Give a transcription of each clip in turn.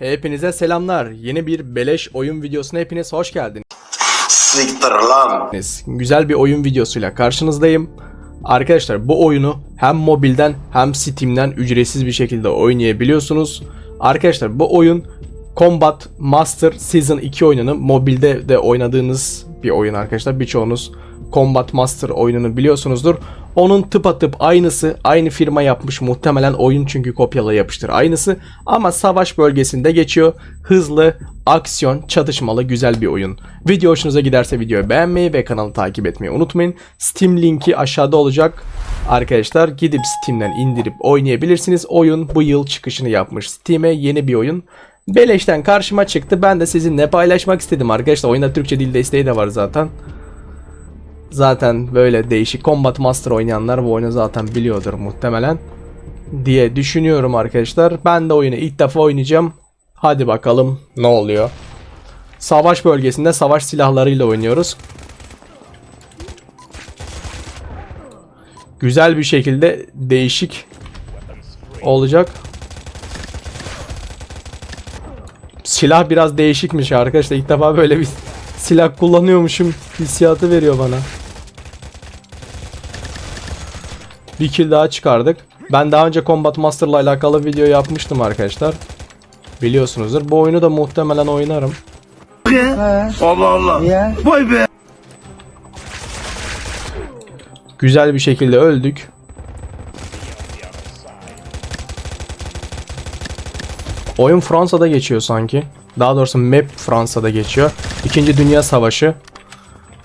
Hepinize selamlar. Yeni bir beleş oyun videosuna hepiniz hoş geldiniz. Siktir lan. Güzel bir oyun videosuyla karşınızdayım. Arkadaşlar bu oyunu hem mobilden hem Steam'den ücretsiz bir şekilde oynayabiliyorsunuz. Arkadaşlar bu oyun Combat Master Season 2 oyununu mobilde de oynadığınız bir oyun arkadaşlar. Birçoğunuz Combat Master oyununu biliyorsunuzdur. Onun tıpatıp aynısı aynı firma yapmış muhtemelen oyun çünkü kopyala yapıştır aynısı ama savaş bölgesinde geçiyor. Hızlı, aksiyon, çatışmalı güzel bir oyun. Video hoşunuza giderse videoyu beğenmeyi ve kanalı takip etmeyi unutmayın. Steam linki aşağıda olacak. Arkadaşlar gidip Steam'den indirip oynayabilirsiniz. Oyun bu yıl çıkışını yapmış Steam'e yeni bir oyun. Beleşten karşıma çıktı. Ben de sizinle paylaşmak istedim arkadaşlar. Oyunda Türkçe dil desteği de var zaten. Zaten böyle değişik Combat Master oynayanlar bu oyunu zaten biliyordur muhtemelen. Diye düşünüyorum arkadaşlar. Ben de oyunu ilk defa oynayacağım. Hadi bakalım ne oluyor. Savaş bölgesinde savaş silahlarıyla oynuyoruz. Güzel bir şekilde değişik olacak. Silah biraz değişikmiş arkadaşlar. İlk defa böyle bir silah kullanıyormuşum hissiyatı veriyor bana. Bir kill daha çıkardık. Ben daha önce Combat Master'la alakalı video yapmıştım arkadaşlar. Biliyorsunuzdur. Bu oyunu da muhtemelen oynarım. Allah Allah. Vay be. Güzel bir şekilde öldük. Oyun Fransa'da geçiyor sanki. Daha doğrusu map Fransa'da geçiyor. İkinci Dünya Savaşı.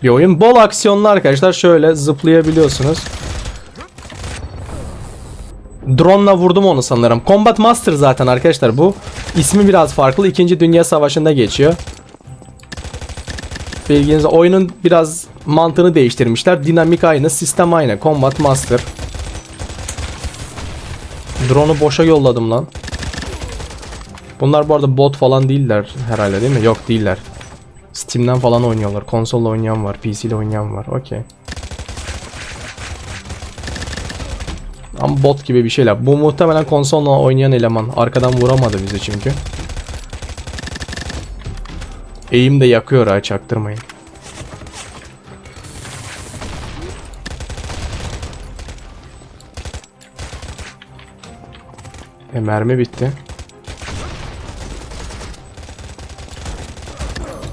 Bir oyun. Bol aksiyonlu arkadaşlar. Şöyle zıplayabiliyorsunuz. Drone'la vurdum onu sanırım. Combat Master zaten arkadaşlar bu. İsmi biraz farklı. İkinci Dünya Savaşı'nda geçiyor. Bilginize oyunun biraz mantığını değiştirmişler. Dinamik aynı, sistem aynı. Combat Master. Drone'u boşa yolladım lan. Bunlar bu arada bot falan değiller herhalde değil mi? Yok değiller. Steam'den falan oynuyorlar. Konsolla oynayan var, PC'de oynayan var. Okey. Ama bot gibi bir şeyler. Bu muhtemelen konsolla oynayan eleman. Arkadan vuramadı bizi çünkü. Eğim de yakıyor ha çaktırmayın. E mermi bitti.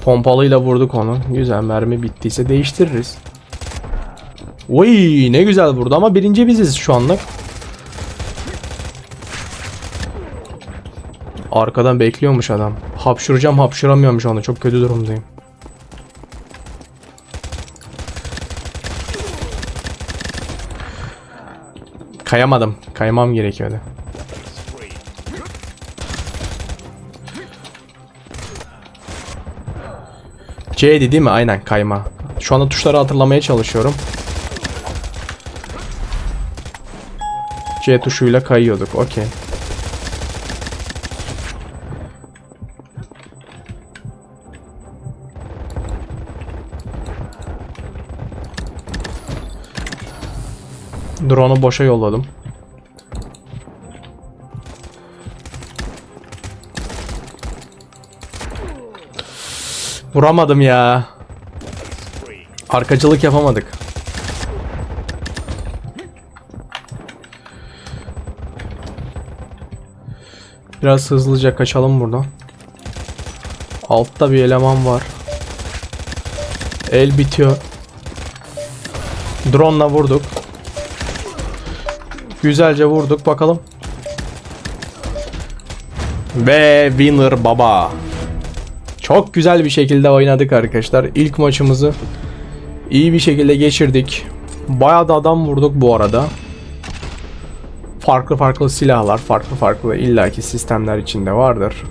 Pompalıyla vurduk onu. Güzel mermi bittiyse değiştiririz. Oy ne güzel vurdu ama birinci biziz şu anlık. Arkadan bekliyormuş adam. Hapşuracağım hapşuramıyormuş onu. Çok kötü durumdayım. Kayamadım. Kaymam gerekiyordu. C'di değil mi? Aynen kayma. Şu anda tuşları hatırlamaya çalışıyorum. C tuşuyla kayıyorduk. Okey. Drone'u boşa yolladım. Vuramadım ya. Arkacılık yapamadık. Biraz hızlıca kaçalım buradan. Altta bir eleman var. El bitiyor. Drone'la vurduk. Güzelce vurduk bakalım. Ve winner baba. Çok güzel bir şekilde oynadık arkadaşlar. İlk maçımızı iyi bir şekilde geçirdik. Bayağı da adam vurduk bu arada. Farklı farklı silahlar, farklı farklı illaki sistemler içinde vardır.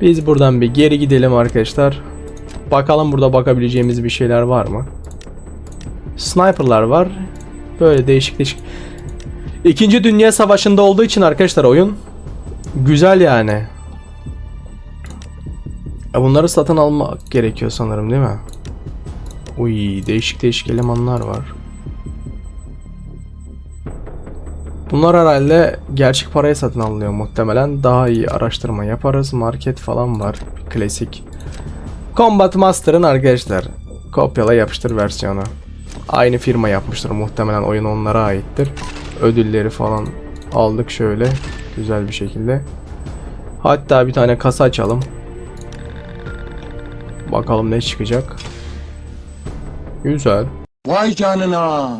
Biz buradan bir geri gidelim arkadaşlar. Bakalım burada bakabileceğimiz bir şeyler var mı? Sniper'lar var. Böyle değişik değişik. İkinci Dünya Savaşı'nda olduğu için arkadaşlar oyun güzel yani. Ya bunları satın almak gerekiyor sanırım değil mi? Uy değişik değişik elemanlar var. Bunlar herhalde gerçek paraya satın alınıyor muhtemelen. Daha iyi araştırma yaparız. Market falan var. Klasik. Combat Master'ın arkadaşlar kopyala yapıştır versiyonu. Aynı firma yapmıştır muhtemelen oyun onlara aittir. Ödülleri falan aldık şöyle güzel bir şekilde. Hatta bir tane kasa açalım. Bakalım ne çıkacak. Güzel. Vay canına.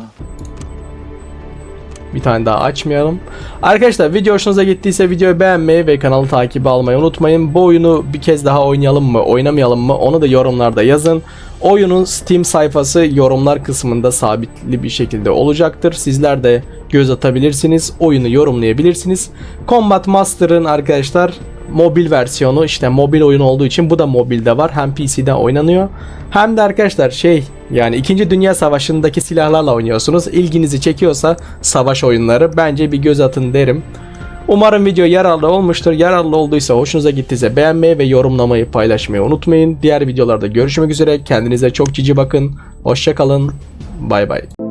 Bir tane daha açmayalım. Arkadaşlar video hoşunuza gittiyse videoyu beğenmeyi ve kanalı takibi almayı unutmayın. Bu oyunu bir kez daha oynayalım mı, oynamayalım mı onu da yorumlarda yazın. Oyunun Steam sayfası yorumlar kısmında sabitli bir şekilde olacaktır. Sizler de göz atabilirsiniz. Oyunu yorumlayabilirsiniz. Combat Master'ın arkadaşlar mobil versiyonu işte mobil oyun olduğu için bu da mobilde var. Hem PC'de oynanıyor. Hem de arkadaşlar şey yani 2. Dünya Savaşı'ndaki silahlarla oynuyorsunuz. İlginizi çekiyorsa savaş oyunları bence bir göz atın derim. Umarım video yararlı olmuştur. Yararlı olduysa hoşunuza gittiyse beğenmeyi ve yorumlamayı paylaşmayı unutmayın. Diğer videolarda görüşmek üzere. Kendinize çok cici bakın. Hoşçakalın. Bay bay.